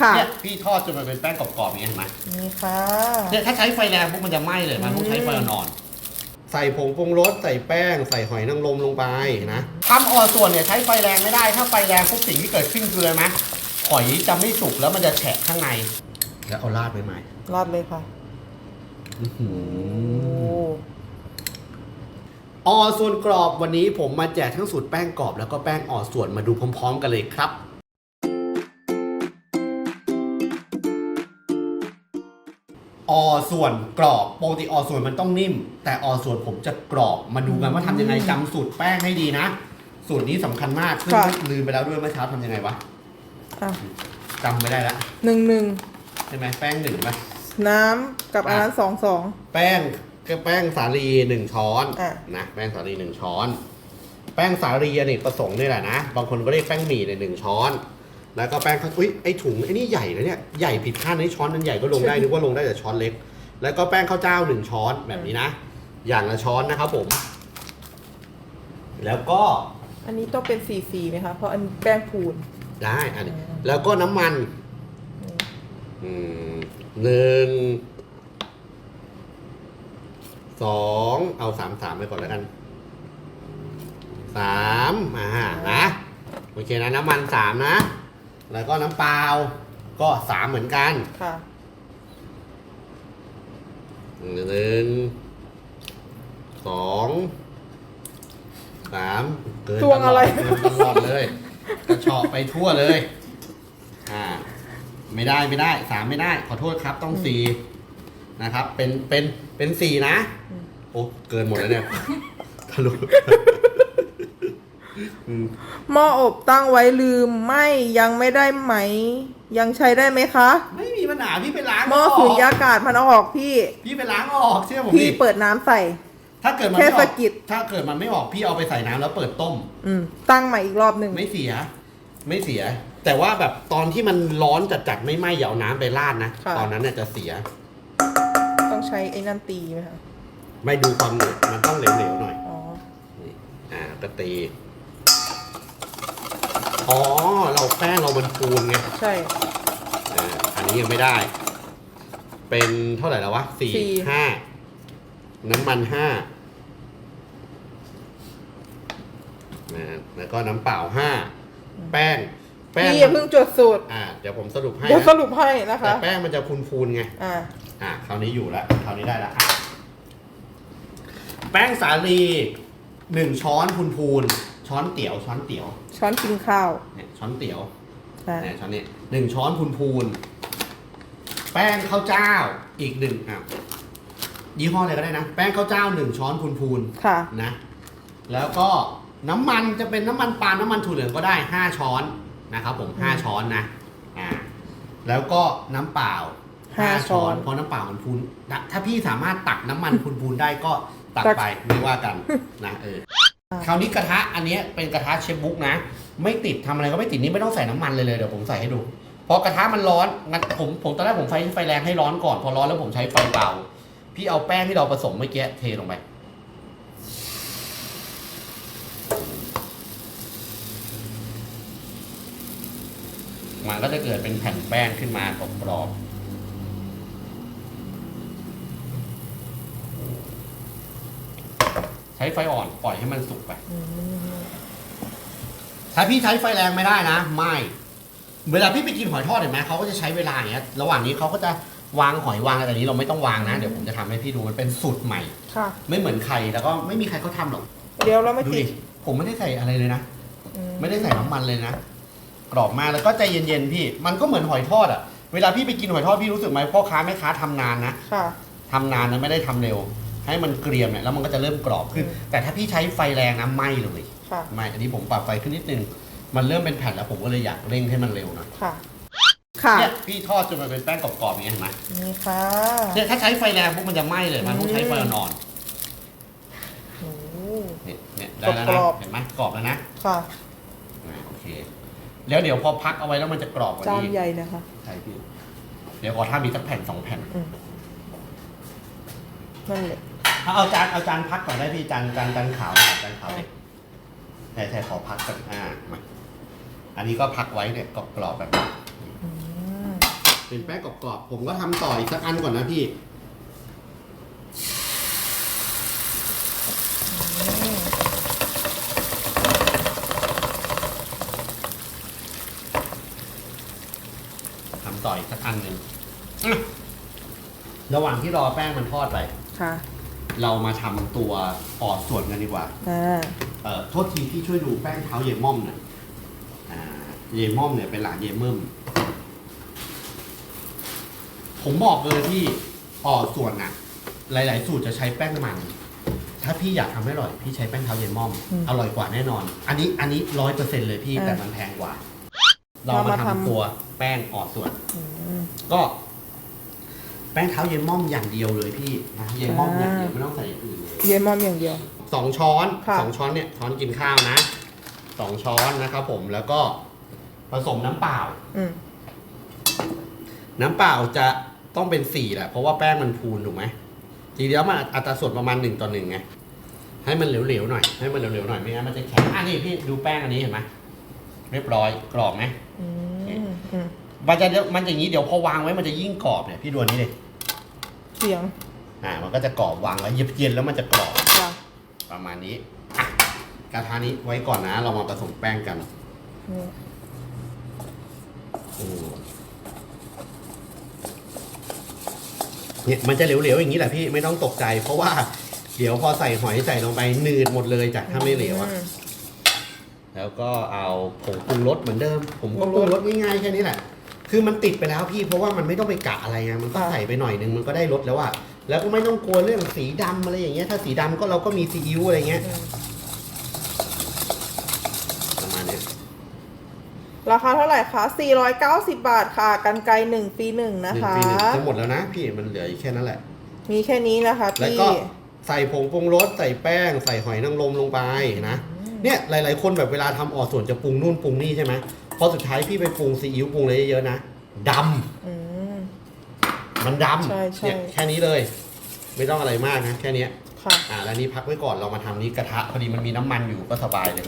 ค่ะ เนี่ยพี่ทอดจนมันเป็นแป้งกรอบๆอย่างเงี้ยเห็นไหมนี่ค่ะ เนี่ยถ้าใช้ไฟแรงปุ๊บมันจะไหม้เลยมันต้องใช้ไฟอ่อนๆใส่ผงปรุงรสใส่แป้ง ใส่หอยนางรมลงไปนะทำอ่อนส่วนเนี่ยใช้ไฟแรงไม่ได้ ถ้าไฟแรงปุ๊บสิ่งที่เกิดขึ้นคืออะไรไหมหอยจะไม่สุกแล้วมันจะแฉะข้างใน แล้วเอาราดไปใหม่ราดเลยค่ะอื้อหืโอ้อ ออส่วนกรอบวันนี้ผมมาแจกทั้งสูตรแป้งกรอบแล้วก็แป้งอ่อส่วนมาดูพร้อม ๆ กันเลยครับ ออส่วนกรอบปกติออส่วนมันต้องนิ่ม แต่ออส่วนผมจะกรอบมาดูกันว่าทำยังไงจำสูตรแป้งให้ดีนะ สูตรนี้สำคัญมากซึ่งลืมไปแล้วด้วยเมื่อเช้าทำยังไงวะอะ จำไม่ได้ละหนึ่งหนึ่งใช่ไหมแป้งหนึ่งไหมน้ำกับอันนั้นสองสอง แป้งก็แป้งสาลีหนึ่งช้อนอะ นะแป้งสาลีหนึ่งช้อน แป้งสาลีอเนกประสงค์นี่แหละนะ บางคนก็เรียกแป้งหมี่ในยหนึ่งช้อน แล้วก็แป้งข้าวอุ้ยไอถุงไอนี่ใหญ่นะเนี่ยใหญ่ผิดคาดนะช้อนนั้นใหญ่ก็ลงได้นึกว่าลงได้แต่ช้อนเล็ก แล้วก็แป้งข้าวเจ้าหนึ่งช้อนแบบนี้นะ อย่างละช้อนนะครับผม แล้วก็อันนี้ต้องเป็นสีสีไหมคะ เพราะอันแป้งพูน ได้อันนี้แล้วก็น้ำมันอืมหนึ่งสองเอาสามสามไปก่อนแล้วกันสามอ่านะ โอเคนะ น้ำมันสามนะ แล้วก็น้ำเปล่าก็สามเหมือนกันค่ะหนึ่งสองสามเกินตวงอะไรเกินตลอดเลย กระชอกไปทั่วเลย อ่า ไม่ได้ไม่ได้สามไม่ได้ ขอโทษครับต้องสี่นะครับ เป็นเป็นเป็นสี่นะอืมโอ้เกินหมดแล้วเนี่ยทะลุอืม หม้ออบตั้งไว้ลืมไหมยังไม่ได้ไหม ยังใช้ได้ไหมคะไม่มีปัญหาพี่ไปล้างหม้ออสุอญกญากาศมันเอาออกพี่ พี่ไปล้างออกเชื่อผมพี่ดิเปิดน้ำใส่ ถ้าเกิดมันแค่ไม่ออสะกกิดถ้าเกิดมันไม่ออกพี่เอาไปใส่น้ำแล้วเปิดต้ม อืมตั้งใหม่อีกรอบหนึ่งไม่เสีย ไม่เสีย แต่ว่าแบบตอนที่มันร้อนจัดๆไม่ไหม้อย่าเอาน้ำไปราดนะค่ะตอนนั้นเนี่ยจะเสีย ต้องใช้ไอ้นั่นตีไหมคะไม่ดูความเหนียวมันต้องเหลวๆหน่อยอ๋อ นี่อ่าก็ตี อ๋อ เราแป้งเรามันปูนไงใช่ อ่าอันนี้ยังไม่ได้ เป็นเท่าไหร่แล้ววะสี่สี่ ห้าน้ำมันห้านะแล้วก็น้ำเปล่าห้าแป้ง แป้งพี่อย่าเพิ่งจดสูตร อ่า เดี๋ยวผมสรุปให้เดี๋ยวนะสรุปให้นะคะ แต่แป้งมันจะพูนๆไง อ่า อะคราวนี้อยู่แล้วคราวนี้ได้แล้วอะแป้งสาลีหนึ่งช้อนพูนๆ ช้อนเตี๋ยวช้อนเตี๋ยวช้อนกินข้าวเนี่ยช้อนเตี๋ยวอ่าเนี่ยช้อนนี้หนึ่งช้อนพูนๆแป้งข้าวเจ้าอีกหนึ่งอะยี่ห้ออะไรก็ได้นะ แป้งข้าวเจ้าหนึ่งช้อนพูนค่ะๆนะ แล้วก็น้ำมันจะเป็นน้ำมันปาล์มน้ำมันถั่วเหลืองก็ได้ห้าช้อนนะครับผมห้าช้อนนะอ่าแล้วก็น้ำเปล่าห้าช้อนเพราะน้ำเปล่ามันพูนนะถ้าพี่สามารถตักน้ำมันพูนๆได้ก็ตักตักไปไม่ว่ากันนะเออ คราวนี้กระทะอันนี้เป็นกระทะเชฟบุ๊กนะ ไม่ติดทำอะไรก็ไม่ติดนี่ไม่ต้องใส่น้ำมันเลยเลยเดี๋ยวผมใส่ให้ดูเพราะกระทะมันร้อนงั้นผมผมตอนแรกผมไฟไฟแรงให้ร้อนก่อน พอร้อนแล้วผมใช้ไฟเบาพี่เอาแป้งที่เราผสมเมื่อกี้เทลงไปมันก็จะเกิดเป็นแผ่นแป้งขึ้นมากรอบๆใช้ไฟอ่อนปล่อยให้มันสุกไปอืมถ้าพี่ใช้ไฟแรงไม่ได้นะ ไม่ เวลาพี่ไปกินหอยทอดเห็นไหมเขาก็จะใช้เวลาอย่างเงี้ย ระหว่างนี้เขาก็จะวางหอยวางอะไรแต่นี้เราไม่ต้องวางนะ เดี๋ยวผมจะทำให้พี่ดูมันเป็นสูตรใหม่ ค่ะ ไม่เหมือนใครแล้วก็ไม่มีใครเขาทำหรอก เดี๋ยวเราไม่ดูติดิดผมไม่ได้ใส่อะไรเลยนะอืมไม่ได้ใส่น้ำมันเลยนะ กรอบมากแล้วก็ใจเย็นๆพี่ มันก็เหมือนหอยทอดอะ เวลาพี่ไปกินหอยทอดพี่รู้สึกไหมพ่อค้าแม่ค้าทำนานนะ ค่ะทำนานนะไม่ได้ทำเร็ว ให้มันเกรียมเนี่ยแล้วมันก็จะเริ่มกรอบขึ้นอืมแต่ถ้าพี่ใช้ไฟแรงนะไหม้เลยค่ะไม่อันนี้ผมปรับไฟขึ้นนิดนึง มันเริ่มเป็นแผ่นแล้วผมก็เลยอยากเร่งให้มันเร็วหน่อยค่ะ ค่ะ เนี่ยพี่ทอดจนมันเป็นแป้งกรอบๆอย่างเงี้ยเห็นไหมนี่ค่ะเนี่ยถ้าใช้ไฟแรงปุ๊บมันจะไหม้เลยมันต้องใช้ไฟอ่อนโอ้ๆเนี่ยเนี่ยได้แล้วกรนะอบๆ เห็นไหมกรอบแล้วนะค่ะ อ่าโอเค แล้วเดี๋ยวพอพักเอาไว้แล้วมันจะกรอบกว่าจานนี้ใหญ่นะคะ ใช่พี่เดี๋ยวขอถ้ามีสักแผ่นสองแผ่น อืมนั่นแหละ เอาเอาจานเอาจานพักก่อนได้พี่จานจานจานขาวหน่อยจานขาวเด็กแท้ๆขอพักกันอ่ามาอันนี้ก็พักไว้เนี่ยกรอบๆแบบนี้อืมเป็นแป้งกรอบๆผมก็ทำต่ออีกสักอันก่อนนะพี่ทำต่ออีกสักอันหนึ่งอะระหว่างที่รอแป้งมันทอดไปค่ะ เรามาทำตัวออดส่วนกันดีกว่า อ่า เอ่อโทษทีพี่ช่วยดูแป้งเท้าเยม่อมหน่อยอ่าเยม่อมเนี่ยเป็นหลานเยเมิ่มผมบอกเลยที่ออดส่วนน่ะหลาย ๆ สูตรจะใช้แป้งมัน ถ้าพี่อยากทำให้อร่อยพี่ใช้แป้งเท้าเยม่อมอร่อยกว่าแน่นอน อันนี้อันนี้ร้อยเปอร์เซ็นเลยพี่แต่มันแพงกว่า เรามาทำ ตัวแป้งออดส่วน อืมก็ แป้งเท้าเยม่อมอย่างเดียวเลยพี่นะเยม่อมอย่างเดียวไม่ต้องใส่อย่างอื่นเลยเยมอมอย่างเดียว สองช้อนค่ะ สองช้อนเนี่ยช้อนกินข้าวนะสองช้อนนะครับผมแล้วก็ผสมน้ำเปล่า อืมน้ำเปล่าจะต้องเป็นสี่แหละ เพราะว่าแป้งมันพูนถูกไหมทีเดียวมันอัตราส่วนประมาณหนึ่งต่อหนึ่งไงให้มันเหลวๆหน่อย ให้มันเหลวๆหน่อยไม่งั้นมันจะแข็งอันนี้พี่ดูแป้งอันนี้เห็นไหมเรียบร้อยกรอบไหม อืมอืม มันจะมันอย่างนี้เดี๋ยวพอวางไว้มันจะยิ่งกรอบเนี่ยพี่ดูอันนี้เลยเสียงอ่ามันก็จะกรอบวางไว้เย็นๆแล้วมันจะกรอบค่ะประมาณนี้อะกระทะนี้ไว้ก่อนนะ เรามาผสมแป้งกันนี่อืมเนี่ยมันจะเหลวๆอย่างนี้แหละพี่ไม่ต้องตกใจ เพราะว่าเดี๋ยวพอใส่หอยใส่ลงไปหนืดหมดเลยจากถ้าไม่เหลวอะอืมแล้วก็เอาผงปรุงรสเหมือนเดิม ผมก็ปรุงรสง่ายๆแค่นี้แหละ คือมันติดไปแล้วพี่เพราะว่ามันไม่ต้องไปกะอะไรไงมันก็ใส่ไปหน่อยนึงมันก็ได้รสแล้วอะแล้วก็ไม่ต้องกลัวเรื่องสีดำอะไรอย่างเงี้ย ถ้าสีดำก็เราก็มีซีอิ๊วอะไรเงี้ยอืมประมาณเนี้ยราคาเท่าไหร่คะ 490 บาทค่ะ กันไกลหนึ่งปีหนึ่งหนะนึ่งคะ ปีหนึ่งจะหมดแล้วนะพี่มันเหลืออีกแค่นั้นแหละ มีแค่นี้นะคะแล้วพี่ ก็ใส่ผงปรุงรสใส่แป้ง ใส่หอยนางรมลงไปนะเนี่ยหลาย ๆ คนแบบเวลาทำออดส่วนจะปรุงนู่นปรุงนี่ใช่ไหม พอสุดท้ายพี่ไปปรุงซีอิ๊วปรุงอะไรเยอะๆนะดอืมำมันดำใช่ใช่ เนี่ยแค่นี้เลย ไม่ต้องอะไรมากนะแค่เนี้ย ค่ะ อ่าแล้วนี่พักไว้ก่อนเรามาทำนี้กระทะพอดีมันมีน้ำมันอยู่ก็สบายเลย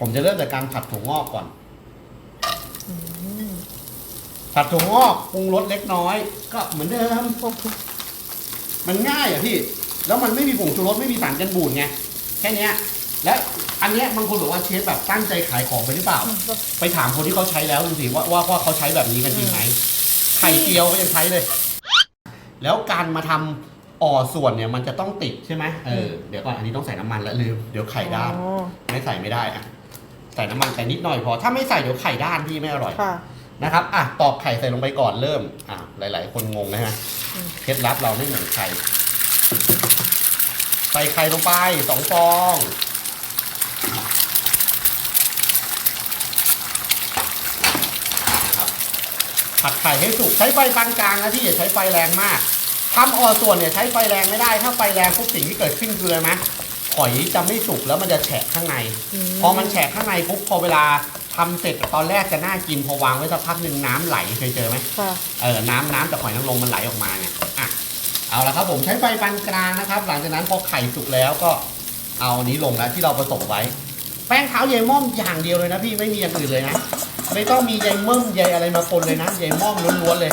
ผมจะเริ่มจากการผัดถั่วงอกก่อนอืมผัดถั่วงอกปรุงรสเล็กน้อย ก็เหมือนเดิมมันง่ายอะพี่ แล้วมันไม่มีผงชูรสไม่มีสารกันบูดไงแค่เนี้ย และอันเนี้ยบางคนบอกว่าเชฟแบบตั้งใจขายของไปหรือเปล่า ไปถามคนที่เขาใช้แล้วดูสิว่าว่าว่าเขาใช้แบบนี้กันจริงไหมไข่เจียวก็ยังใช้เลย แล้วการมาทำอ่อส่วนเนี่ยมันจะต้องติดใช่ไหมเออเดี๋ยวก่อนอันนี้ต้องใส่น้ำมันแล้วลืมเดี๋ยวไข่ด้าน อ๋อไม่ใส่ไม่ได้อะใส่น้ำมันแต่นิดหน่อยพอ ถ้าไม่ใส่เดี๋ยวไข่ด้านพี่ไม่อร่อย ค่ะ นะครับ อะ ตอกไข่ใส่ลงไปก่อนเริ่ม อะ หลาย ๆ คนงงนะฮะ อืม เคล็ดลับเราไม่เหมือนใคร ใส่ไข่ลงไปสองฟอง นะครับ ผัดไข่ให้สุกใช้ไฟปานกลางนะที่อย่าใช้ไฟแรงมากทำออส่วนเนี่ยใช้ไฟแรงไม่ได้ ถ้าไฟแรงปุ๊บสิ่งที่เกิดขึ้นคืออะไรไหมหอยจะไม่สุกแล้วมันจะแฉะข้างในอืมพอมันแฉะข้างในปุ๊บพอเวลาทำเสร็จตอนแรกจะน่ากินพอวางไว้สักพักหนึ่งน้ำไหลเคยเจอไหมค่ะเออน้ำน้ำจากหอยนางรมมันไหลออกมาไงอะเอาละครับผมใช้ไฟปานกลางนะครับ หลังจากนั้นพอไข่สุกแล้วก็เอาอันนี้ลงแล้วที่เราผสมไว้ แป้งเท้าใยม่อมอย่างเดียวเลยนะพี่ไม่มีอย่างอื่นเลยนะ ไม่ต้องมีใยม่อมใยอะไรมาปนเลยนะใยม่อมล้วนๆเลย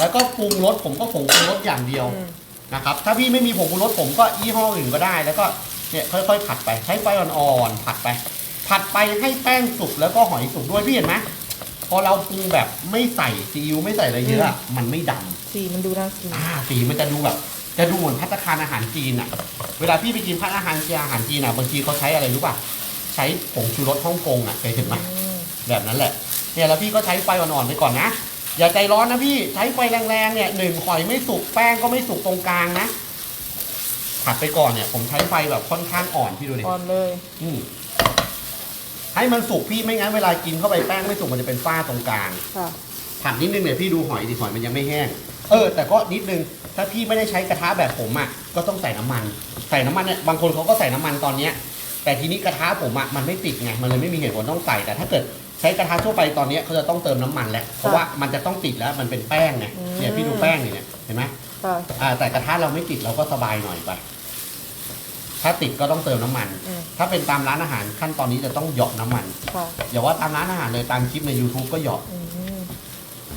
แล้วก็ปรุงรสผมก็ผงปรุงรสอย่างเดียวอืมนะครับ ถ้าพี่ไม่มีผงปรุงรสผมก็ยี่ห้ออื่นก็ได้ แล้วก็เนี่ยค่อยๆ ผัดไปใช้ไฟอ่อนๆผัดไป ผัดไปให้แป้งสุกแล้วก็หอยสุกด้วยพี่เห็นไหมพอเราปรุงแบบไม่ใส่ซีอิ๊วไม่ใส่อะไรเยอะอะมันไม่ดำสีมันดูน่ากินอ่าสีมันจะดูแบบ จะดูเหมือนพัตตาคารอาหารจีนอะเวลาพี่ไปกินพัตตาคารอาหารจีนอะบางทีเขาใช้อะไรรู้ป่ะใช้ผงชูรสฮ่องกงอะเคยเห็นไหมอืมแบบนั้นแหละ เนี่ยแล้วพี่ก็ใช้ไฟอ่อนๆไปก่อนนะ อย่าใจร้อนนะพี่ใช้ไฟแรงๆเนี่ยหนึ่งหอยไม่สุกแป้งก็ไม่สุกตรงกลางนะผัดไปก่อนเนี่ย ผมใช้ไฟแบบค่อนข้างอ่อนพี่ดูดิอ่อนเลยอืมให้มันสุกพี่ไม่งั้นเวลากินเข้าไปแป้งไม่สุกมันจะเป็นฝ้าตรงกลางค่ะผัดนิดนึงเนี่ยพี่ดูหอยดิหอยมันยังไม่แห้ง เออ แต่ก็นิดนึงถ้าพี่ไม่ได้ใช้กระทะแบบผมอะก็ต้องใส่น้ำมัน ใส่น้ำมันเนี่ยบางคนเขาก็ใส่น้ำมันตอนเนี้ยแต่ทีนี้กระทะผมอะมันไม่ติดไงมันเลยไม่มีเหตุผลต้องใส่แต่ถ้าเกิด ใช้กระทะทั่วไปตอนเนี้ยเขาจะต้องเติมน้ำมันแหละเพราะว่ามันจะต้องติดแล้วมันเป็นแป้งไงอืมเนี่ยพี่ดูแป้งนี่เนี่ยเห็นไหมค่ะอ่าแต่กระทะเราไม่ติดเราก็สบายหน่อยไป ถ้าติดก็ต้องเติมน้ำมัน อืมถ้าเป็นตามร้านอาหารขั้นตอนนี้จะต้องเหยาะน้ำมัน ค่ะอย่าว่าตามร้านอาหารเลยตามคลิปใน YouTube ก็เหยาะอืม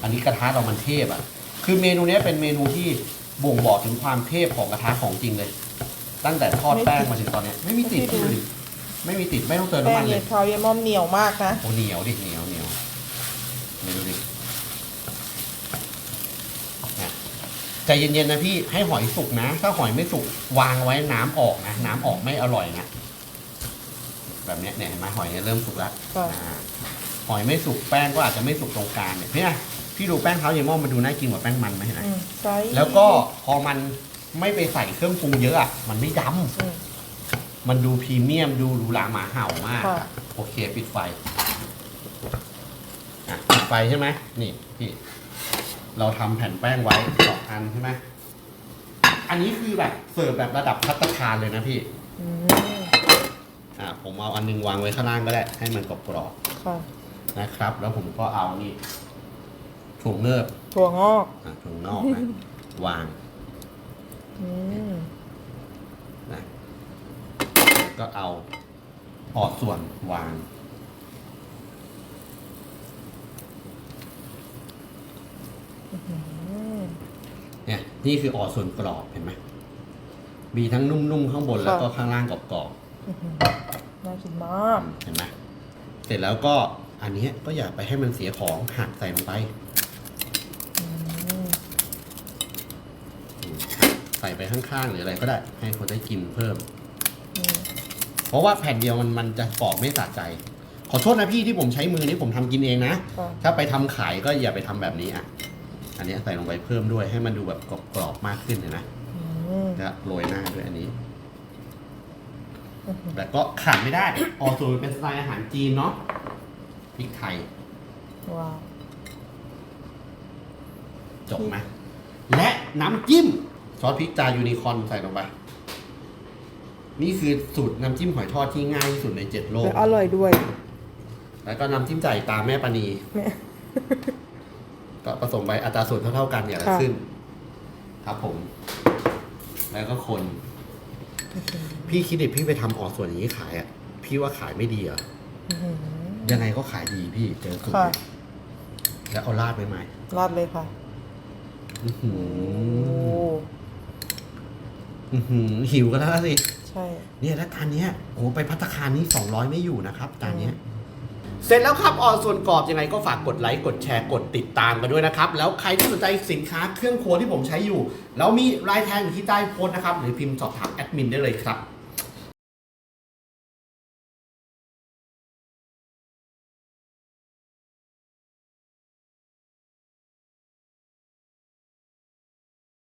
อันนี้กระทะเรามันเทพอะ คือเมนูเนี้ยเป็นเมนูที่บ่งบอกถึงความเทพของกระทะของจริงเลย ตั้งแต่ทอดแป้งมาถึงตอนเนี้ยไม่มีติดพี่ดูดิ ไม่มีติดไม่ต้องเติมแป้น้ำงมันเยเลยนเทาเยนมอมเหนียวมากนะ โอ้เหนียวดิเหนียวเหนียวนี่ดูดิเนี่ยใจเย็นๆนะพี่ให้หอยสุกนะ ถ้าหอยไม่สุกวางไว้น้ำออกนะ น้ำออกไม่อร่อยนะ แบบเนี้ยเนี่ยเห็นไหมหอยเนี่ยเริ่มสุกแล้วค่ะ อ่าหอยไม่สุกแป้งก็อาจจะไม่สุกตรงกลางเนี่ยพี่นะพี่ดูแป้งเท้าเยมอมมันดูน่ากินกว่าแป้งมันไหมเห็นไหม อืมไซส์แล้วก็พอมันไม่ไปใส่เครื่องปรุงเยอะอะมันไม่ดอืมำ มันดูพรีเมียมดูหรูหราหมาเห่ามาก ค่ะ โอเค ปิดไฟอะปิดไฟใช่ไหมนี่พี่เราทำแผ่นแป้งไว้สองอันใช่ไหมอันนี้คือแบบเสิร์ฟแบบระดับพัตตาคารเลยนะพี่อืมอะผมเอาอันหนึงวางไว้ข้างล่างก็ได้ ให้มันกรอบค่ะๆนะครับ แล้วผมก็เอานี่ถุงเนิบถั่วงอกอะถุงนอกนะ วาง อืมนะ ก็เอาออกส่วนวางอืมเนี่ยนี่คือออกส่วนกรอบเห็นไหมมีทั้งนุ่มๆข้างบนแล้วก็ข้างล่างกรอบอื้อหือน่ากินมาก ๆเห็นไหมเสร็จแล้วก็อันเนี้ยก็อย่าไปให้มันเสียของหักใส่ลงไปอืมอืมใส่ไปข้างๆหรืออะไรก็ได้ ให้คนได้กินเพิ่มอืม เพราะว่าแผ่นเดียวมันมันจะกรอบไม่สะใจ ขอโทษนะพี่ที่ผมใช้มือนี้ผมทำกินเองนะ ค่ะ ถ้าไปทำขายก็อย่าไปทำแบบนี้อะ อันเนี้ยใส่ลงไปเพิ่มด้วยให้มันดูแบบกรอบๆมากขึ้นเห็นไหม อืมแล้วโรยหน้าด้วยอันนี้ อื้อหือ แต่ก็ขาดไม่ได้ ออสูตรเป็นสไตล์อาหารจีนเนาะพริกไทย ว้าว จบไหม และน้ำจิ้ม ซอสพริกจายูนิคอร์นใส่ลงไป นี่คือสูตรน้ำจิ้มหอยทอดที่ง่ายที่สุดในเจ็ดโลกและอร่อยด้วย แล้วก็น้ำจิ้มใจตามแม่ปานีแม่ ก็ผสมไปอัตราส่วนเท่าๆกันอย่างละค่ะครึ่งครับผม แล้วก็คน พี่คิดดิพี่ไปทำออกส่วนอย่างนี้ขายอะ พี่ว่าขายไม่ดีเหรออื้อหือ ยังไงก็ขายดีพี่เจอสูตรค่ะเนี่ยแล้วเอาราดไปไหมราดเลยค่ะ อื้อหืโอ้ออื้อหือหิวกันแล้วสิใช่เนี่ยแล้วจานเนี้ยโอ้โหไปพัตตาคารนี่200 ไม่อยู่นะครับจานเนี้ยเสร็จแล้วครับออนส่วนกรอบยังไงก็ฝากกดไลค์กดแชร์กดติดตามกันด้วยนะครับ แล้วใครที่สนใจสินค้าเครื่องครัวที่ผมใช้อยู่ แล้วมีรายแทงอยู่ที่ใต้โพสต์นะครับ หรือพิมพ์สอบถามแอดมินได้เลยครับ